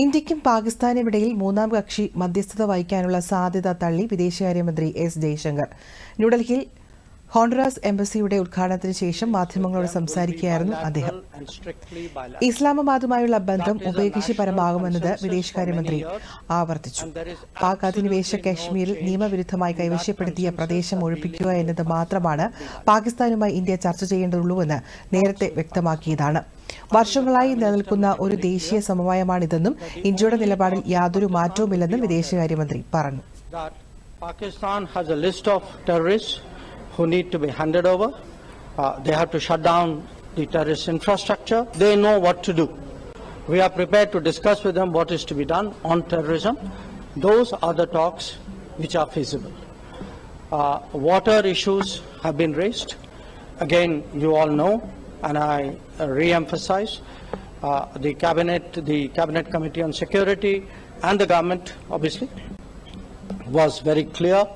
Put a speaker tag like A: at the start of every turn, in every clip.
A: ഇന്ത്യക്കും ഇടയിൽ മൂന്നാം കക്ഷി മധ്യസ്ഥത വഹിക്കാനുള്ള സാധ്യത തള്ളി വിദേശകാര്യമന്ത്രി എസ് ജയശങ്കർ ന്യൂഡൽഹിയിൽ ഹോണ്ടറാസ് എംബസിയുടെ ഉദ്ഘാടനത്തിന് ശേഷം മാധ്യമങ്ങളോട് സംസാരിക്കുകയായിരുന്നു അദ്ദേഹം ഇസ്ലാമാബാദുമായുള്ള ബന്ധം പരമാകുമെന്നത് വിദേശകാര്യമന്ത്രി ആവർത്തിച്ചു പാക് അധിനിവേശ കാശ്മീരിൽ നിയമവിരുദ്ധമായി കൈവശപ്പെടുത്തിയ പ്രദേശം ഒഴിപ്പിക്കുക എന്നത് മാത്രമാണ് പാകിസ്ഥാനുമായി ഇന്ത്യ ചർച്ച ചെയ്യേണ്ടതുള്ളൂവെന്ന് നേരത്തെ വ്യക്തമാക്കിയതാണ് വർഷങ്ങളായി നിലനിൽക്കുന്ന ഒരു ദേശീയ സമവായമാണിതെന്നും ഇന്ത്യയുടെ നിലപാടിൽ യാതൊരു മാറ്റവുമില്ലെന്നും വിദേശകാര്യമന്ത്രി പറഞ്ഞു
B: Pakistan has a list of terrorists who need to be handed over. Uh, they have to shut down the terrorist infrastructure. They know what to do. We are prepared to discuss with them what is to be done on terrorism. Those are the talks which are feasible. Uh, water issues have been raised. Again, you all know and I re-emphasize uh, the cabinet, the cabinet committee on security, and the government obviously was very clear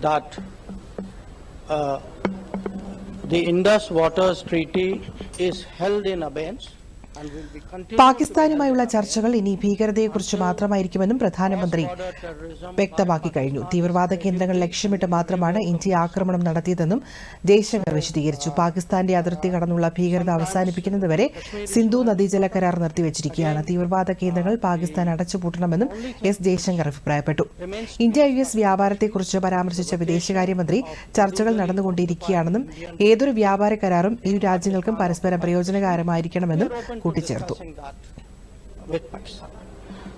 B: that uh, the Indus Waters Treaty is held in abeyance
A: പാകിസ്ഥാനുമായുള്ള ചർച്ചകൾ ഇനി ഭീകരതയെക്കുറിച്ച് മാത്രമായിരിക്കുമെന്നും പ്രധാനമന്ത്രി വ്യക്തമാക്കി കഴിഞ്ഞു തീവ്രവാദ കേന്ദ്രങ്ങൾ ലക്ഷ്യമിട്ട് മാത്രമാണ് India ആക്രമണം നടത്തിയതെന്നും ജയശങ്കർ വിശദീകരിച്ചു പാകിസ്ഥാന്റെ അതിർത്തി കടന്നുള്ള ഭീകരത അവസാനിപ്പിക്കുന്നതുവരെ സിന്ധു നദീജല കരാർ നിർത്തിവച്ചിരിക്കുകയാണ് തീവ്രവാദ കേന്ദ്രങ്ങൾ പാകിസ്ഥാൻ അടച്ചുപൂട്ടണമെന്നും എസ് ജയശങ്കർ അഭിപ്രായപ്പെട്ടു ഇന്ത്യ യു എസ് വ്യാപാരത്തെക്കുറിച്ച് പരാമർശിച്ച വിദേശകാര്യമന്ത്രി ചർച്ചകൾ നടന്നുകൊണ്ടിരിക്കുകയാണെന്നും ഏതൊരു വ്യാപാര കരാറും ഇരു രാജ്യങ്ങൾക്കും പരസ്പരം പ്രയോജനകരമായിരിക്കണമെന്നും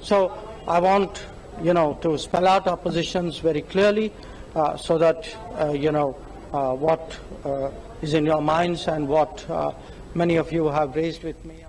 B: So I want you know to spell out our positions very clearly uh, so that uh, you know uh, uh in your minds and what uh, many of you have raised with me.